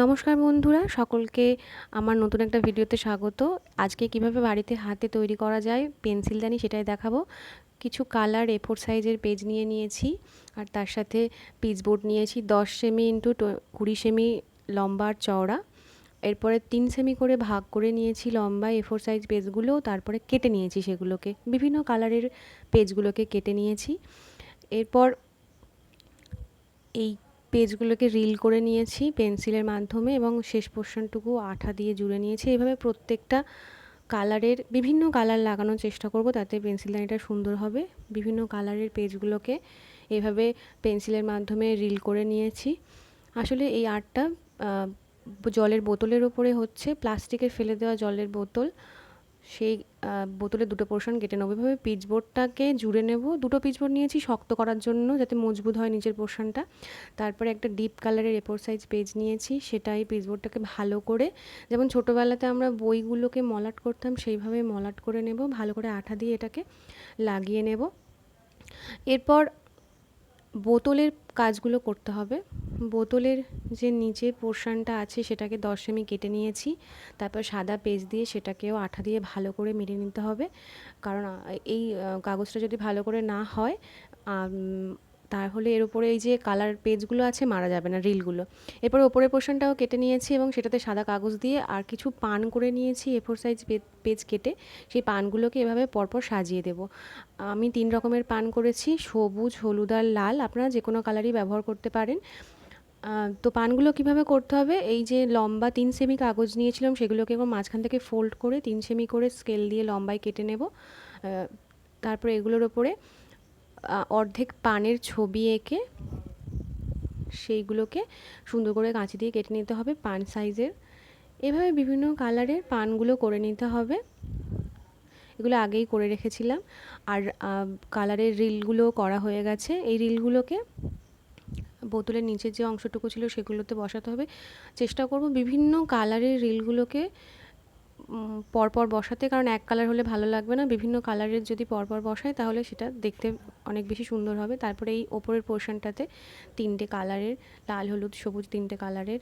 নমস্কার বন্ধুরা, সকলকে আমার নতুন একটা ভিডিওতে স্বাগত। আজকে কীভাবে বাড়িতে হাতে তৈরি করা যায় পেন্সিলদানি সেটাই দেখাবো। কিছু কালার এ ফোর সাইজের পেজ নিয়ে নিয়েছি, আর তার সাথে পিচবোর্ড নিয়েছি, দশ সেমি ইন্টু কুড়ি সেমি লম্বা আর চওড়া। এরপরে তিন সেমি করে ভাগ করে নিয়েছি লম্বা এ ফোর সাইজ পেজগুলো, তারপরে কেটে নিয়েছি সেগুলোকে। বিভিন্ন কালারের পেজগুলোকে কেটে নিয়েছি। এরপর এই পেজগুলোকে রিল করে নিয়েছি পেন্সিলের মাধ্যমে এবং শেষ পোর্শনটুকু আঠা দিয়ে জুড়ে নিয়েছি। এভাবে প্রত্যেকটা কালারের বিভিন্ন কালার লাগানোর চেষ্টা করব তাতে পেন্সিল দানিটা সুন্দর হবে। বিভিন্ন কালারের পেজগুলোকে এভাবে পেন্সিলের মাধ্যমে রিল করে নিয়েছি। আসলে এই আর্টটা জলের বোতলের ওপরে হচ্ছে প্লাস্টিকের ফেলে দেওয়া জলের বোতল। সেই বোতলে দুটো পোর্শন কেটে নেব। এভাবে পিচবোর্ডটাকে জুড়ে নেব। দুটো পিচবোর্ড নিয়েছি শক্ত করার জন্য যাতে মজবুত হয় নিচের পোর্শনটা। তারপরে একটা ডিপ কালারের এপোর সাইজ পেজ নিয়েছি। সেটাই পিচবোর্ডটাকে ভালো করে, যেমন ছোটোবেলাতে আমরা বইগুলোকে মলাট করতাম, সেইভাবে মলাট করে নেব। ভালো করে আঠা দিয়ে এটাকে লাগিয়ে নেব। এরপর বোতলের কাজগুলো করতে হবে। বোতলের যে নিচে পোর্শানটা আছে সেটাকে দশ সেমি কেটে নিয়েছি। তারপর সাদা পেজ দিয়ে সেটাকেও আঠা দিয়ে ভালো করে মেরে নিতে হবে। কারণ এই কাগজটা যদি ভালো করে না হয় তাহলে এর উপরে এই যে কালার পেজগুলো আছে, মারা যাবে না রিলগুলো এরপর ওপরের পোর্শনটাও কেটে নিয়েছি এবং সেটাতে সাদা কাগজ দিয়ে আর কিছু পান করে নিয়েছি এ ফোর সাইজ পেজ কেটে। সেই পানগুলোকে এভাবে পরপর সাজিয়ে দেব। আমি তিন রকমের পান করেছি, সবুজ, হলুদ আর লাল। আপনারা যে কোনো কালারই ব্যবহার করতে পারেন। তো পানগুলো কীভাবে করতে হবে? এই যে লম্বা তিন সেমি কাগজ নিয়েছিলাম, সেগুলোকে এবং মাঝখান থেকে ফোল্ড করে তিন সেমি করে স্কেল দিয়ে লম্বায় কেটে নেব। তারপরে এগুলোর ওপরে অর্ধেক পানের ছবি এঁকে সেইগুলোকে সুন্দর করে কাঁচি দিয়ে কেটে নিতে হবে পান সাইজের। এভাবে বিভিন্ন কালারের পানগুলো করে নিতে হবে। এগুলো আগেই করে রেখেছিলাম। আর কালারের রিলগুলো করা হয়ে গেছে। এই রিলগুলোকে বোতলের নিচের যে অংশটুকু ছিল সেগুলোতে বসাতে হবে। চেষ্টা করব বিভিন্ন কালারের রিলগুলোকে পরপর বসাতে, কারণ এক কালার হলে ভালো লাগবে না। বিভিন্ন কালারের যদি পরপর বসায়, তাহলে সেটা দেখতে অনেক বেশি সুন্দর হবে। তারপরে এই ওপরের পোর্শনটাতে তিনটে কালারের লাল, হলুদ, সবুজ তিনটে কালারের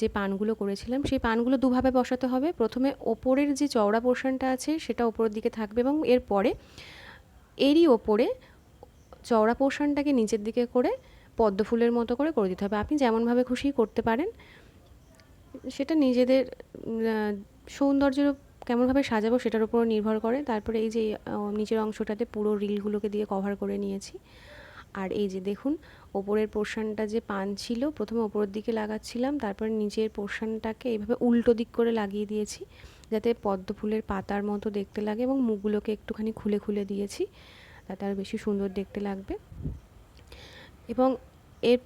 যে পানগুলো করেছিলাম, সেই পানগুলো দুভাবে বসাতে হবে। প্রথমে ওপরের যে চওড়া পোর্শনটা আছে, সেটা ওপরের দিকে থাকবে এবং এরপরে এরই ওপরে চওড়া পোর্শনটাকে নিচের দিকে করে পদ্ম ফুলের মতো করে করে দিতে হবে। আপনি যেমনভাবে খুশি করতে পারেন, সেটা নিজেদের সৌন্দর্যের কেমনভাবে সাজাবো সেটার উপর নির্ভর করে। তারপরে এই যে নিচের অংশটাতে পুরো রিলগুলোকে দিয়ে কভার করে নিয়েছি। আর এই যে দেখুন, ওপরের পোর্শনটা যে পান ছিল, প্রথমে ওপরের দিকে লাগাচ্ছিলাম, তারপরে নিচের পোর্শনটাকে এইভাবে উল্টো দিক করে লাগিয়ে দিয়েছি, যাতে পদ্ম ফুলের পাতার মতো দেখতে লাগে এবং মুখগুলোকে একটুখানি খুলে খুলে দিয়েছি, তাতে আরও বেশি সুন্দর দেখতে লাগবে। এবং এর,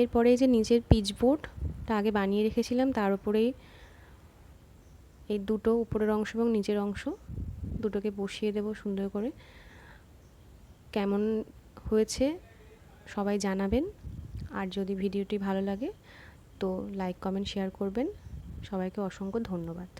এরপরে যে নিচের পিচবোর্ডটা আগে বানিয়ে রেখেছিলাম, তার উপরেই এই দুটো উপরের অংশ এবং নিচের অংশ দুটোকে বসিয়ে দেব সুন্দর করে। কেমন হয়েছে সবাই জানাবেন। আর যদি ভিডিওটি ভালো লাগে তো লাইক কমেন্ট শেয়ার করবেন। সবাইকে অসংখ্য ধন্যবাদ।